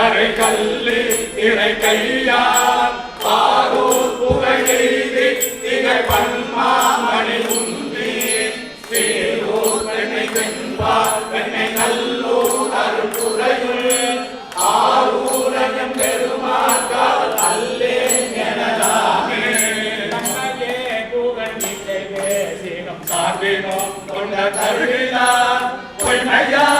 கரை கல்லு இறை கையா பாரூர் புகையெய்து திகை பன்மாமணி உந்தி சீரூர் பெண்ணை தென்பார் பெண்ணை நல்லூர் அருள்புறையுள் ஆரூரகம் பெருமாக்கால் அல்லே எனலாமே. நம்மையே கொண்ட தருகிறார் பொய்மையாளரை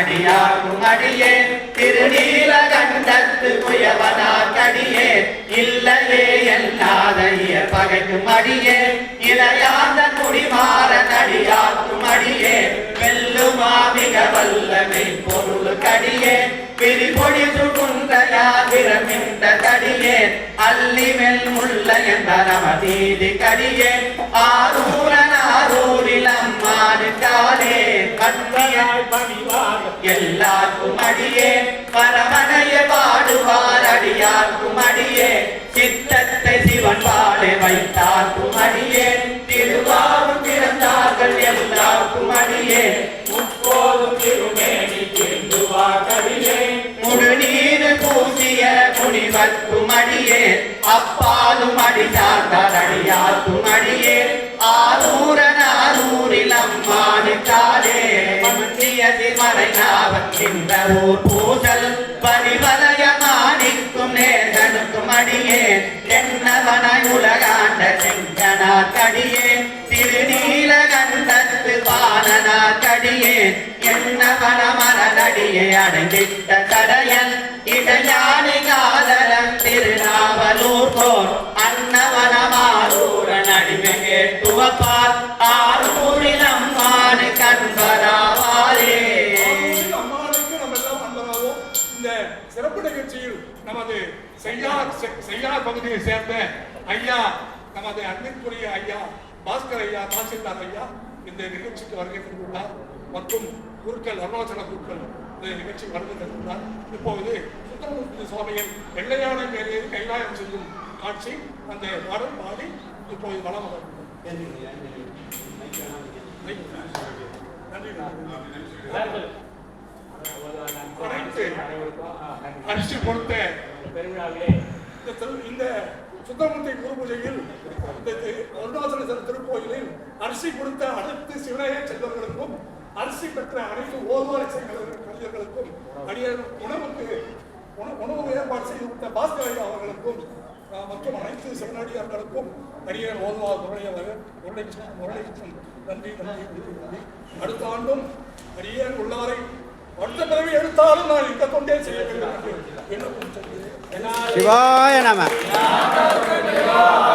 அடியாகும் அடியே திருநீல கண்டத்து புயவனார் கடியே இல்லையே எல்லாதைய பகைக்கும் அடியே இளையாத குடிமாற நடியாக்கும் அடியே வெல்லுமா மிக வல்லமை பொருள் கடியே பிரிபொடி சுகுந்தயா விரமிந்த கடியே அல்லி மெல் முள்ள என்ற நமதீதி கடியே ஆரூரன் ஆரூரில் அம்மானு காலே கண்மையாய் பணிவ எல்லாருக்கும் அடியே பரமனைய பாடுவார் அடியார்க்கும் அடியே சித்தத்தை சிவன் பாடே வைத்தார்க்கும் அடியே திருவாரும் பிறந்தார்கள் எல்லாருக்கும் அடியே முப்போதும் திருமேனி திருந்துவா முழுநீர் பூசிய முனிவர்க்கும் அடியே அப்பாலும் அடித்தார்கள் அடியார்க்கும் அடியே ஆரூரன் நாவக்கின்ற ஊர் பூசல் பரிவலய மாணிக்கும் நேசனுக்கும் அடியே. என்னவனாய் உலகாண்ட செங்கனா கடியே திருநீல கண்டத்து பாலனா கடியே என்னவன மரதடியே அடைந்திட்ட தடையன் இடையாணி காதலன் திருநாவலூர் போர். அன்னவன மாரூரன் அடிமை கேட்டுவப்பார் ஆரூரில் அம்மானு செய்யார் செ- செய்யார் பகுதியை சேர்ந்த ஐயா நமது அன்பிற்குரிய ஐயா பாஸ்கர் ஐயா தாசில்தார் ஐயா இந்த நிகழ்ச்சிக்கு வருகை தந்துள்ளார் மற்றும் குருக்கள் அருணாச்சல குருக்கள் இந்த நிகழ்ச்சி வருகை தந்துள்ளார் இப்பொழுது சுந்தரமூர்த்தி சுவாமியின் வெள்ளையான மேலே கைலாயம் செய்யும் காட்சி அந்த பாடல் பாடி இப்போது வளம் வரும் அனைத்து அரிசி கொடுத்த இந்த திரு- இந்த சுத்தமூர்த்தி குரு பூஜையில் இந்த அருணாச்சலேஸ்வரர் திருக்கோயிலில் அரிசி கொடுத்த அனைத்து சிவனைய செல்வர்களுக்கும் அரிசி பெற்ற அனைத்து ஓதுவார கலைஞர்களுக்கும் அடிய உணவுக்கு உணவு ஏற்பாடு செய்து கொடுத்த பாஸ்கர் ஐயா அவர்களுக்கும் அஹ், மற்றும் அனைத்து சிவனடியார்களுக்கும் அடியார் ஓதுவார் முரளியவர் முரளிகிருஷ்ணன் முரளிகிருஷ்ணன் நன்றி நன்றி அடுத்த ஆண்டும் அடியார் உள்ளாரை அடுத்த பிறவி எடுத்தாலும் நான் இந்த தொண்டே செய்ய வேண்டும். 齐步走，同志们。